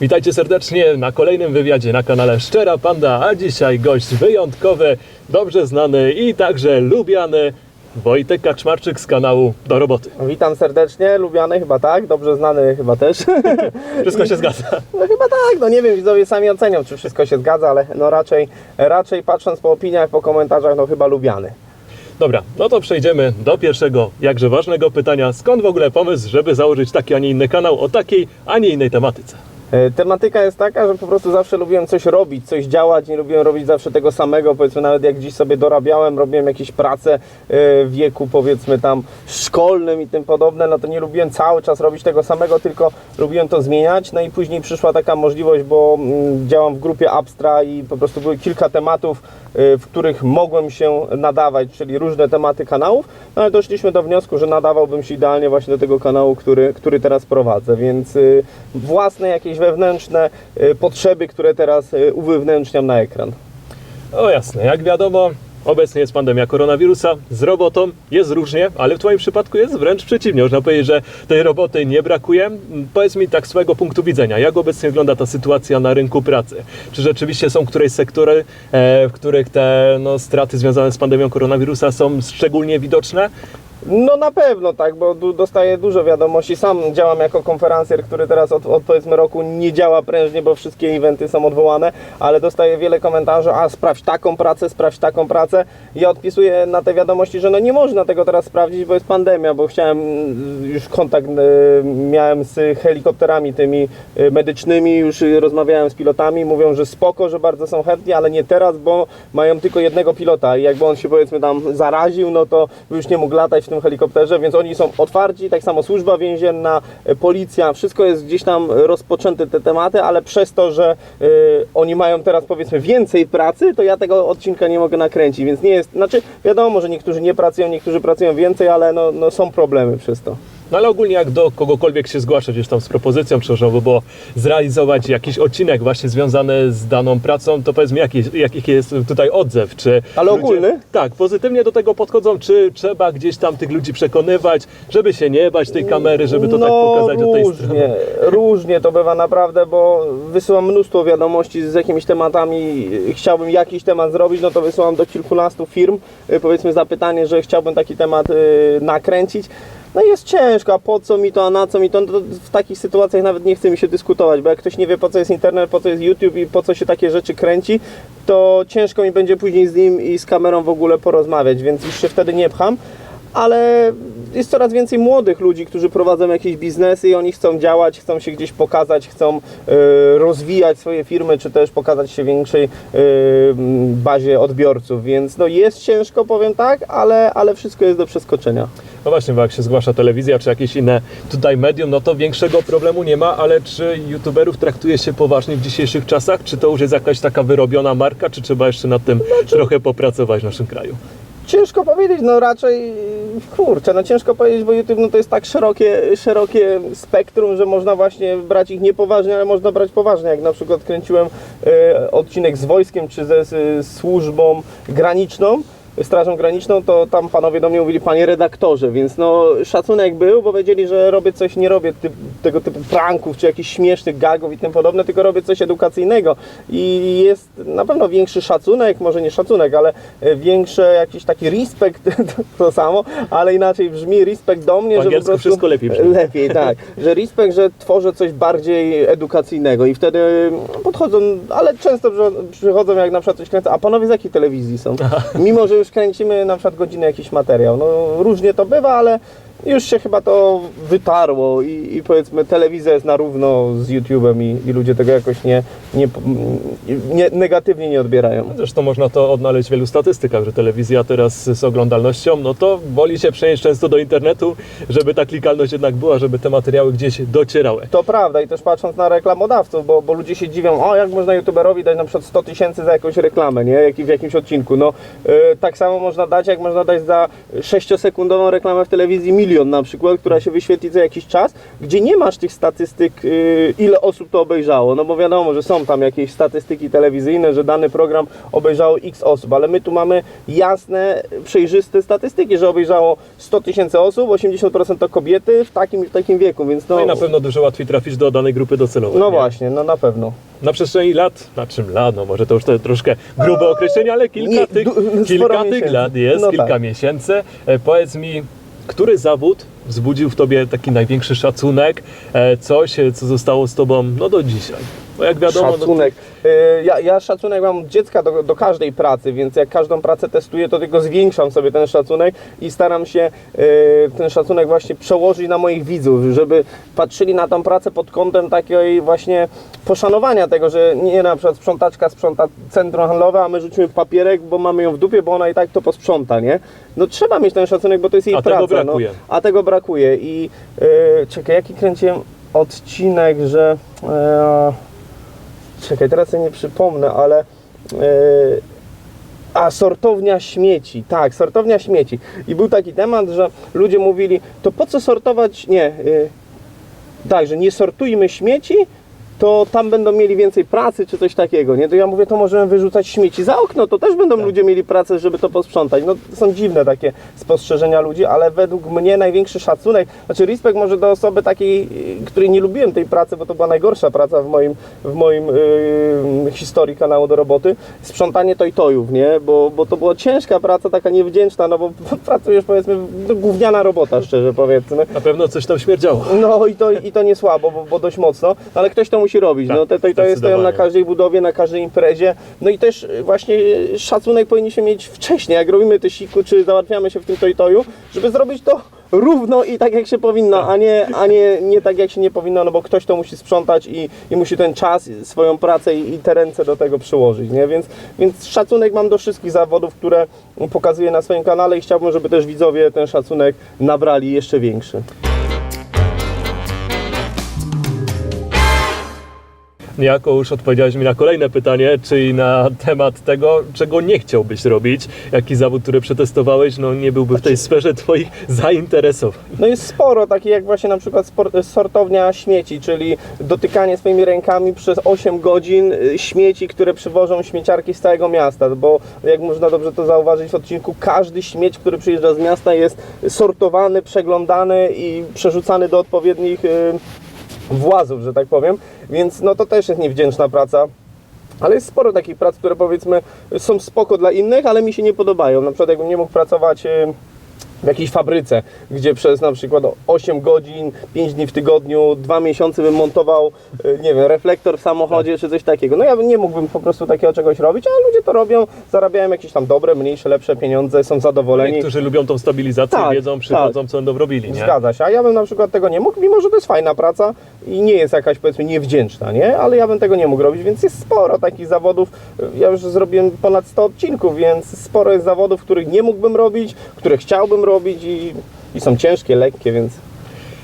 Witajcie serdecznie na kolejnym wywiadzie na kanale Szczera Panda, a dzisiaj gość wyjątkowy, dobrze znany i także lubiany Wojtek Kaczmarczyk z kanału Do Roboty. Witam serdecznie, lubiany chyba tak, dobrze znany chyba też. Wszystko się zgadza. No chyba tak, no nie wiem, widzowie sami ocenią, czy wszystko się zgadza, ale no raczej, raczej patrząc po opiniach, po komentarzach, no chyba lubiany. Dobra, no to przejdziemy do pierwszego, jakże ważnego pytania. Skąd w ogóle pomysł, żeby założyć taki, a nie inny kanał o takiej, a nie innej tematyce? E, Tematyka jest taka, że po prostu zawsze lubiłem coś robić, coś działać, nie lubiłem robić zawsze tego samego, powiedzmy nawet jak dziś sobie dorabiałem, robiłem jakieś prace e, w wieku powiedzmy tam szkolnym i tym podobne, no to nie lubiłem cały czas robić tego samego, tylko lubiłem to zmieniać, no i później przyszła taka możliwość, bo mm, działam w grupie Abstra i po prostu były kilka tematów, w których mogłem się nadawać, czyli różne tematy kanałów, no ale doszliśmy do wniosku, że nadawałbym się idealnie właśnie do tego kanału, który, który teraz prowadzę, więc y, własne jakieś wewnętrzne y, potrzeby, które teraz y, uwewnętrzniam na ekran. O jasne, jak wiadomo, obecnie jest pandemia koronawirusa, z robotą jest różnie, ale w Twoim przypadku jest wręcz przeciwnie. Można powiedzieć, że tej roboty nie brakuje. Powiedz mi tak z punktu widzenia, jak obecnie wygląda ta sytuacja na rynku pracy? Czy rzeczywiście są któreś sektory, e, w których te no, straty związane z pandemią koronawirusa są szczególnie widoczne? No na pewno tak, bo dostaję dużo wiadomości. Sam działam jako konferencjer, który teraz od, od powiedzmy roku nie działa prężnie, bo wszystkie eventy są odwołane, ale dostaję wiele komentarzy, a sprawdź taką pracę, sprawdź taką pracę. Ja odpisuję na te wiadomości, że no nie można tego teraz sprawdzić, bo jest pandemia, bo chciałem mm, już kontakt e, miałem z helikopterami tymi e, medycznymi, już rozmawiałem z pilotami, mówią, że spoko, że bardzo są chętni, ale nie teraz, bo mają tylko jednego pilota i jakby on się powiedzmy tam zaraził, no to już nie mógł latać tym helikopterze, więc oni są otwarci, tak samo służba więzienna, e, policja, wszystko jest gdzieś tam rozpoczęte te tematy, ale przez to, że e, oni mają teraz powiedzmy więcej pracy, to ja tego odcinka nie mogę nakręcić, więc nie jest, znaczy wiadomo, że niektórzy nie pracują, niektórzy pracują więcej, ale no, no są problemy przez to. No ale ogólnie jak do kogokolwiek się zgłasza gdzieś tam z propozycją, czy można by było zrealizować jakiś odcinek właśnie związany z daną pracą, to powiedz mi jaki, jaki jest tutaj odzew? Czy Ale ogólny? Tak, pozytywnie do tego podchodzą, czy trzeba gdzieś tam tych ludzi przekonywać, żeby się nie bać tej kamery, żeby to tak pokazać od tej strony? No, różnie, różnie to bywa naprawdę, bo wysyłam mnóstwo wiadomości z jakimiś tematami, chciałbym jakiś temat zrobić, no to wysyłam do kilkunastu firm, y, powiedzmy zapytanie, że chciałbym taki temat y, nakręcić. No jest ciężko, a po co mi to, a na co mi to, no to w takich sytuacjach nawet nie chce mi się dyskutować, bo jak ktoś nie wie po co jest internet, po co jest YouTube i po co się takie rzeczy kręci, to ciężko mi będzie później z nim i z kamerą w ogóle porozmawiać, więc już się wtedy nie pcham ale jest coraz więcej młodych ludzi, którzy prowadzą jakieś biznesy i oni chcą działać, chcą się gdzieś pokazać, chcą e, rozwijać swoje firmy, czy też pokazać się większej e, bazie odbiorców, więc no jest ciężko, powiem tak, ale, ale wszystko jest do przeskoczenia. No właśnie, bo jak się zgłasza telewizja, czy jakieś inne tutaj medium, no to większego problemu nie ma, ale czy youtuberów traktuje się poważnie w dzisiejszych czasach? Czy to już jest jakaś taka wyrobiona marka, czy trzeba jeszcze nad tym trochę popracować w naszym kraju? Ciężko powiedzieć, no raczej kurczę, no ciężko powiedzieć, bo YouTube no to jest tak szerokie, szerokie spektrum, że można właśnie brać ich niepoważnie, ale można brać poważnie. Jak na przykład kręciłem e, odcinek z wojskiem czy ze z, służbą graniczną. Strażą Graniczną, to tam panowie do mnie mówili, panie redaktorze, więc no szacunek był, bo wiedzieli, że robię coś, nie robię typ, tego typu pranków, czy jakichś śmiesznych gagów i tym podobne, tylko robię coś edukacyjnego i jest na pewno większy szacunek, może nie szacunek, ale e, większy jakiś taki respekt, to samo, ale inaczej brzmi respekt do mnie, Po że po prostu... wszystko lepiej brzmi. Lepiej, tak, że respekt, że tworzę coś bardziej edukacyjnego i wtedy podchodzą, ale często przy- przychodzą jak na przykład coś kręcę, a panowie z jakiej telewizji są? Mimo, że już kręcimy na przykład godzinę jakiś materiał. No różnie to bywa, ale już się chyba to wytarło i, i powiedzmy telewizja jest na równo z YouTube'em i, i ludzie tego jakoś nie, nie, nie, negatywnie nie odbierają. Zresztą można to odnaleźć w wielu statystykach, że telewizja teraz z oglądalnością, no to woli się przenieść często do internetu, żeby ta klikalność jednak była, żeby te materiały gdzieś docierały. To prawda i też patrząc na reklamodawców, bo, bo ludzie się dziwią, o jak można youtuberowi dać na przykład 100 tysięcy za jakąś reklamę, nie? Jak, w jakimś odcinku. No y, tak samo można dać, jak można dać za 6-sekundową reklamę w telewizji milion milion na przykład, która się wyświetli co jakiś czas, gdzie nie masz tych statystyk, y, ile osób to obejrzało. No bo wiadomo, że są tam jakieś statystyki telewizyjne, że dany program obejrzało x osób, ale my tu mamy jasne, przejrzyste statystyki, że obejrzało 100 tysięcy osób, 80% to kobiety w takim i w takim wieku, więc no... No i na pewno dużo łatwiej trafisz do danej grupy docelowej. No nie? właśnie, no na pewno. Na przestrzeni lat, na czym lat, no może to już to troszkę grube określenie, ale kilka tych, kilka tych lat jest, No kilka tak. miesięcy. E, powiedz mi, który zawód wzbudził w tobie taki największy szacunek, e, coś, e, co zostało z tobą no do dzisiaj? Bo jak wiadomo, szacunek. Y, Ja, ja szacunek mam od dziecka do, do każdej pracy, więc jak każdą pracę testuję, to tylko zwiększam sobie ten szacunek i staram się y, ten szacunek właśnie przełożyć na moich widzów, żeby patrzyli na tą pracę pod kątem takiej właśnie poszanowania tego, że nie na przykład sprzątaczka sprząta centrum handlowe, a my rzucimy papierek, bo mamy ją w dupie, bo ona i tak to posprząta, nie? No trzeba mieć ten szacunek, bo to jest jej A tego praca. brakuje. No, a tego brakuje i y, czekaj, jaki kręciłem odcinek, że... e, Czekaj, teraz sobie nie przypomnę, ale. e, a, sortownia śmieci. Tak, sortownia śmieci. I był taki temat, że ludzie mówili, to po co sortować. Nie. e, tak, że nie sortujmy śmieci, to tam będą mieli więcej pracy, czy coś takiego, nie? To ja mówię, to możemy wyrzucać śmieci za okno, to też będą Tak. ludzie mieli pracę, żeby to posprzątać. No, to są dziwne takie spostrzeżenia ludzi, ale według mnie największy szacunek, znaczy respekt może do osoby takiej, której nie lubiłem tej pracy, bo to była najgorsza praca w moim, w moim yy, historii kanału do roboty, sprzątanie tojtojów, nie? Bo, bo to była ciężka praca, taka niewdzięczna, no bo pracujesz powiedzmy, no, gówniana robota, szczerze powiedzmy. Na pewno coś tam śmierdziało. No i to, i to nie słabo, bo, bo dość mocno, ale ktoś to musi robić. Tak, no te, to, to jest stoją na każdej budowie, na każdej imprezie. No i też właśnie szacunek powinniśmy mieć wcześniej, jak robimy te siku, czy załatwiamy się w tym toju, żeby zrobić to równo i tak jak się powinno, a nie, a nie, nie tak jak się nie powinno, no bo ktoś to musi sprzątać i, i musi ten czas, swoją pracę i, i te ręce do tego przyłożyć, nie? Więc, więc szacunek mam do wszystkich zawodów, które pokazuję na swoim kanale i chciałbym, żeby też widzowie ten szacunek nabrali jeszcze większy. Niejako już odpowiedziałeś mi na kolejne pytanie, czyli na temat tego, czego nie chciałbyś robić, jaki zawód, który przetestowałeś, no nie byłby w tej sferze twoich zainteresowań. No jest sporo, takich jak właśnie na przykład sortownia śmieci, czyli dotykanie swoimi rękami przez 8 godzin y, śmieci, które przywożą śmieciarki z całego miasta, bo jak można dobrze to zauważyć w odcinku, każdy śmieć, który przyjeżdża z miasta jest sortowany, przeglądany i przerzucany do odpowiednich y, włazów, że tak powiem, więc no to też jest niewdzięczna praca. Ale jest sporo takich prac, które powiedzmy są spoko dla innych, ale mi się nie podobają. Na przykład jakbym nie mógł pracować y, w jakiejś fabryce, gdzie przez na przykład 8 godzin, 5 dni w tygodniu, 2 miesiące bym montował, y, nie wiem, reflektor w samochodzie czy coś takiego. No ja bym- nie mógłbym po prostu takiego czegoś robić, ale ludzie to robią, zarabiają jakieś tam dobre, mniejsze, lepsze pieniądze, są zadowoleni. Niektórzy lubią tą stabilizację, Tak, wiedzą, przychodzą, co będą robili, nie? Zgadza się, a ja bym na przykład tego nie mógł, mimo że to jest fajna praca i nie jest jakaś powiedzmy niewdzięczna, nie? Ale ja bym tego nie mógł robić, więc jest sporo takich zawodów. Ja już zrobiłem ponad 100 odcinków, więc sporo jest zawodów, których nie mógłbym robić, które chciałbym robić i, i są ciężkie, lekkie, więc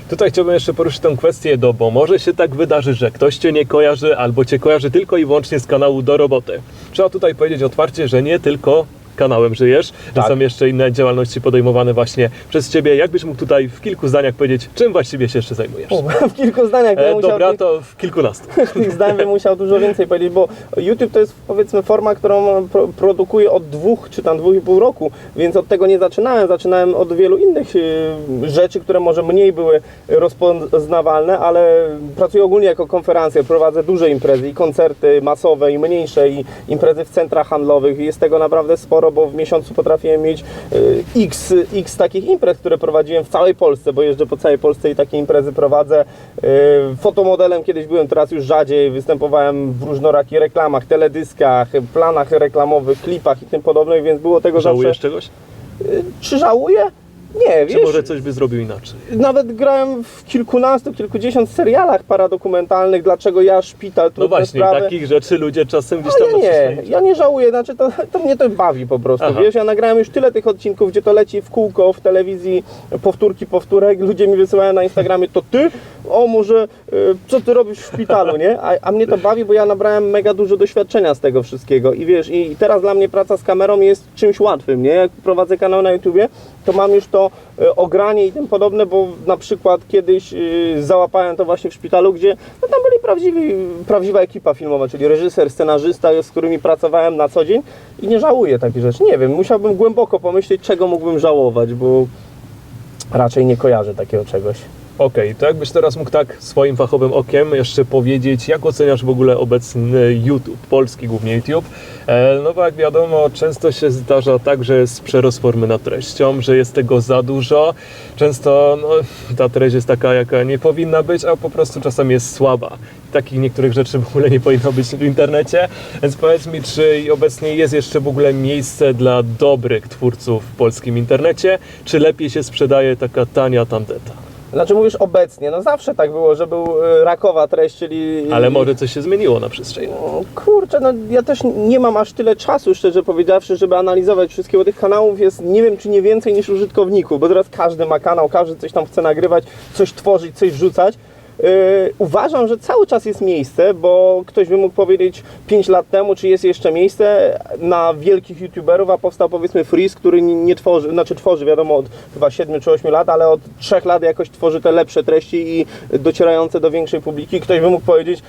Tutaj chciałbym jeszcze poruszyć tę kwestię, do, bo może się tak wydarzy, że ktoś Cię nie kojarzy, albo Cię kojarzy tylko i wyłącznie z kanału do roboty. Trzeba tutaj powiedzieć otwarcie, że nie tylko kanałem żyjesz, że Tak. są jeszcze inne działalności podejmowane właśnie przez Ciebie. Jakbyś mógł tutaj w kilku zdaniach powiedzieć, czym właściwie się jeszcze zajmujesz? w kilku zdaniach bym E, musiał dobra, tych- to w kilkunastu. tych zdań bym musiał dużo więcej powiedzieć, bo YouTube to jest powiedzmy forma, którą pro, produkuję od dwóch czy tam dwóch i pół roku, więc od tego nie zaczynałem. Zaczynałem od wielu innych y, rzeczy, które może mniej były rozpoznawalne, ale pracuję ogólnie jako konferencjer, prowadzę duże imprezy i koncerty masowe i mniejsze i imprezy w centrach handlowych. Jest tego naprawdę sporo, bo w miesiącu potrafiłem mieć y, x, x takich imprez, które prowadziłem w całej Polsce, bo jeżdżę po całej Polsce i takie imprezy prowadzę. Y, Fotomodelem kiedyś byłem, teraz już rzadziej. Występowałem w różnorakich reklamach, teledyskach, planach reklamowych, klipach i tym podobnych, więc było tego Żałujesz zawsze. czegoś? Y, Czy żałuję? Nie, Czy wiesz, może coś by zrobił inaczej? nawet grałem w kilkunastu, kilkudziesiąt serialach paradokumentalnych, dlaczego ja, szpital, No trudne właśnie, sprawy. takich rzeczy ludzie czasem gdzieś tam ja nie, ja nie żałuję, znaczy to, to mnie to bawi po prostu, Aha. wiesz, ja nagrałem już tyle tych odcinków, gdzie to leci w kółko w telewizji, powtórki, powtórek, ludzie mi wysyłają na Instagramie, to ty o może, y, co ty robisz w szpitalu, nie? A, a mnie to bawi, bo ja nabrałem mega dużo doświadczenia z tego wszystkiego i wiesz, i teraz dla mnie praca z kamerą jest czymś łatwym, nie? Jak prowadzę kanał na YouTubie, to mam już to y, ogranie i tym podobne, bo na przykład kiedyś y, załapałem to właśnie w szpitalu, gdzie no tam byli prawdziwi, prawdziwa ekipa filmowa, czyli reżyser, scenarzysta, z którymi pracowałem na co dzień i nie żałuję takich rzeczy. Nie wiem, musiałbym głęboko pomyśleć, czego mógłbym żałować, bo raczej nie kojarzę takiego czegoś. Okej, to jakbyś teraz mógł tak swoim fachowym okiem jeszcze powiedzieć, jak oceniasz w ogóle obecny YouTube, polski głównie YouTube? E, no bo jak wiadomo, często się zdarza tak, że jest przerost formy nad treścią, że jest tego za dużo. Często no, ta treść jest taka, jaka nie powinna być, a po prostu czasami jest słaba. Takich niektórych rzeczy w ogóle nie powinno być w internecie. Więc powiedz mi, czy obecnie jest jeszcze w ogóle miejsce dla dobrych twórców w polskim internecie, czy lepiej się sprzedaje taka tania tandeta? Znaczy mówisz obecnie, no zawsze tak było, że był y, rakowa treść, czyli... Ale może coś się zmieniło na przestrzeni. Kurczę, no ja też nie mam aż tyle czasu, szczerze powiedziawszy, żeby analizować wszystkie, bo tych kanałów jest nie wiem czy nie więcej niż użytkowników, bo teraz każdy ma kanał, każdy coś tam chce nagrywać, coś tworzyć, coś wrzucać. Yy, uważam, że cały czas jest miejsce, bo ktoś by mógł powiedzieć 5 lat temu, czy jest jeszcze miejsce na wielkich youtuberów, a powstał powiedzmy Freeze, który nie tworzy, znaczy tworzy wiadomo od chyba 7 czy 8 lat, ale od 3 lat jakoś tworzy te lepsze treści i docierające do większej publiki. Ktoś by mógł powiedzieć,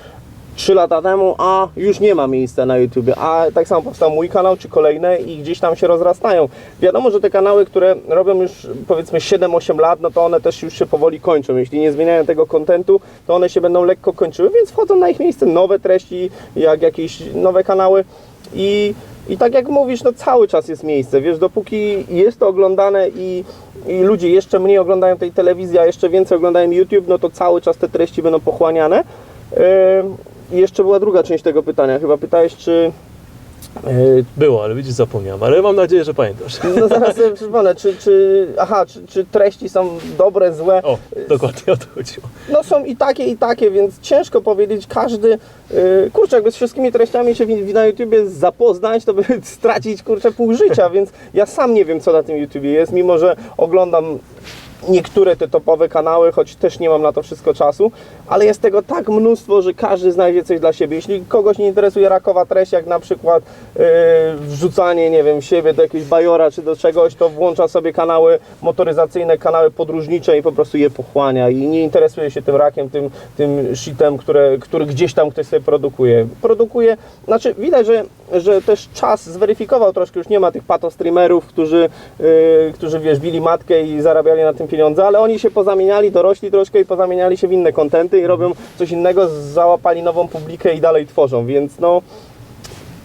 3 lata temu, a już nie ma miejsca na YouTubie, a tak samo powstał mój kanał, czy kolejne i gdzieś tam się rozrastają. Wiadomo, że te kanały, które robią już powiedzmy 7-8 lat, no to one też już się powoli kończą. Jeśli nie zmieniają tego kontentu, to one się będą lekko kończyły, więc wchodzą na ich miejsce nowe treści, jak jakieś nowe kanały i i tak jak mówisz, no cały czas jest miejsce, wiesz, dopóki jest to oglądane i, i ludzie jeszcze mniej oglądają tej telewizji, a jeszcze więcej oglądają YouTube, no to cały czas te treści będą pochłaniane. Yy, I jeszcze była druga część tego pytania. Chyba pytałeś, czy. yy, Było, ale widzisz, zapomniałem. Ale mam nadzieję, że pamiętasz. No zaraz sobie przypomnę, czy, czy. Aha, czy, czy treści są dobre, złe? O, dokładnie o to chodziło. No są i takie, i takie, więc ciężko powiedzieć. Każdy. Yy, kurczę, jakby z wszystkimi treściami się na YouTubie zapoznać, to by stracić kurczę pół życia, więc ja sam nie wiem, co na tym YouTubie jest, mimo że oglądam niektóre te topowe kanały, choć też nie mam na to wszystko czasu, ale jest tego tak mnóstwo, że każdy znajdzie coś dla siebie. Jeśli kogoś nie interesuje rakowa treść, jak na przykład yy, wrzucanie, nie wiem, siebie do jakiegoś bajora czy do czegoś, to włącza sobie kanały motoryzacyjne, kanały podróżnicze i po prostu je pochłania i nie interesuje się tym rakiem, tym, tym shitem, które, który gdzieś tam ktoś sobie produkuje. Produkuje, znaczy widać, że, że też czas zweryfikował troszkę, już nie ma tych pato streamerów, którzy, yy, którzy wiesz, bili matkę i zarabiali na tym pieniądze, ale oni się pozamieniali, dorośli troszkę i pozamieniali się w inne kontenty i robią coś innego, załapali nową publikę i dalej tworzą, więc no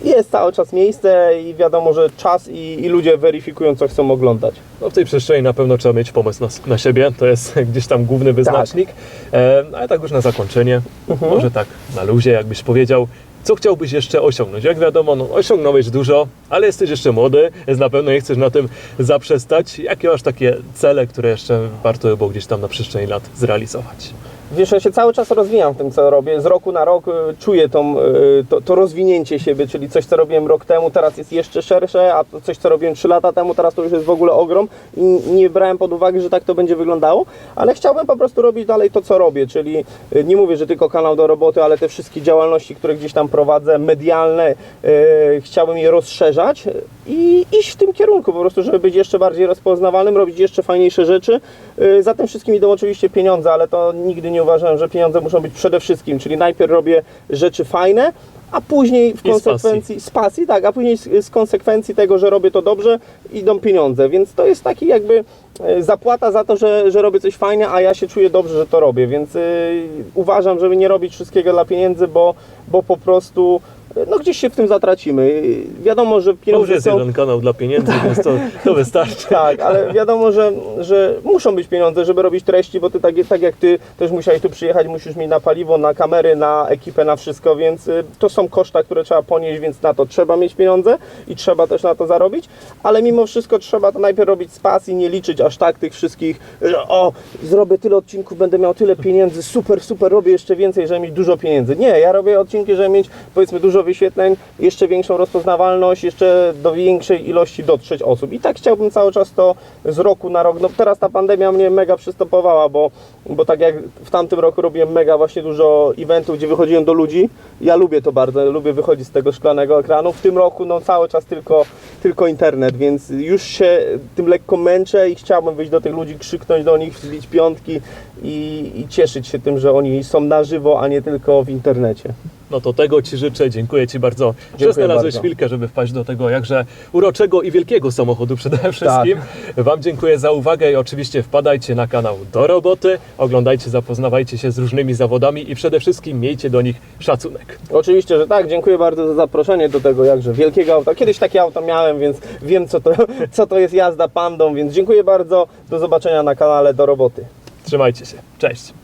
jest cały czas miejsce i wiadomo, że czas i, i ludzie weryfikują, co chcą oglądać. No w tej przestrzeni na pewno trzeba mieć pomysł na, na siebie. To jest gdzieś tam główny wyznacznik. E, ale tak już na zakończenie, może tak na luzie, jakbyś powiedział, co chciałbyś jeszcze osiągnąć? Jak wiadomo, no, osiągnąłeś dużo, ale jesteś jeszcze młody, więc na pewno nie chcesz na tym zaprzestać. Jakie masz takie cele, które jeszcze warto by było gdzieś tam na przestrzeni lat zrealizować? Wiesz, ja się cały czas rozwijam w tym, co robię. Z roku na rok y, czuję tą, y, to, to rozwinięcie siebie, czyli coś, co robiłem rok temu, teraz jest jeszcze szersze, a coś, co robiłem 3 lata temu, teraz to już jest w ogóle ogrom i nie brałem pod uwagę, że tak to będzie wyglądało, ale chciałbym po prostu robić dalej to, co robię, czyli y, nie mówię, że tylko kanał do roboty, ale te wszystkie działalności, które gdzieś tam prowadzę, medialne, y, chciałbym je rozszerzać i iść w tym kierunku po prostu, żeby być jeszcze bardziej rozpoznawalnym, robić jeszcze fajniejsze rzeczy. Y, Za tym wszystkim idą oczywiście pieniądze, ale to nigdy nie uważałem, że pieniądze muszą być przede wszystkim, czyli najpierw robię rzeczy fajne, a później w I z pasji. konsekwencji z pasji, tak, a później z, z konsekwencji tego, że robię to dobrze, idą pieniądze, więc to jest taki jakby e, zapłata za to, że, że robię coś fajne, a ja się czuję dobrze, że to robię, więc y, uważam, żeby nie robić wszystkiego dla pieniędzy, bo, bo po prostu no gdzieś się w tym zatracimy. Wiadomo, że To już pieniądze jest są... jeden kanał dla pieniędzy, więc to, to wystarczy. Tak, ale wiadomo, że, że muszą być pieniądze, żeby robić treści, bo ty tak, tak jak ty też musiałeś tu przyjechać, musisz mieć na paliwo, na kamery, na ekipę, na wszystko, więc y, to są koszta, które trzeba ponieść, więc na to trzeba mieć pieniądze i trzeba też na to zarobić, ale mimo wszystko trzeba to najpierw robić z pasji, nie liczyć, aż tak tych wszystkich, że o, zrobię tyle odcinków, będę miał tyle pieniędzy, super, super, robię jeszcze więcej, żeby mieć dużo pieniędzy. Nie, ja robię odcinki, żeby mieć powiedzmy dużo wyświetleń, jeszcze większą rozpoznawalność, jeszcze do większej ilości dotrzeć osób. I tak chciałbym cały czas to z roku na rok. No teraz ta pandemia mnie mega przystopowała, bo, bo tak jak w tamtym roku robiłem mega właśnie dużo eventów, gdzie wychodziłem do ludzi. Ja lubię to bardzo, lubię wychodzić z tego szklanego ekranu. W tym roku no cały czas tylko, tylko internet, więc już się tym lekko męczę i chciałbym wyjść do tych ludzi, krzyknąć do nich, wbić piątki i, i cieszyć się tym, że oni są na żywo, a nie tylko w internecie. No to tego Ci życzę, dziękuję Ci bardzo, że Dziękuję znalazłeś bardzo. chwilkę, żeby wpaść do tego jakże uroczego i wielkiego samochodu przede wszystkim. Tak. Wam dziękuję za uwagę i oczywiście wpadajcie na kanał Do Roboty, oglądajcie, zapoznawajcie się z różnymi zawodami i przede wszystkim miejcie do nich szacunek. Oczywiście, że tak. Dziękuję bardzo za zaproszenie do tego jakże wielkiego auta. Kiedyś takie auto miałem, więc wiem co to, co to jest jazda pandą, więc dziękuję bardzo. Do zobaczenia na kanale Do Roboty. Trzymajcie się, cześć!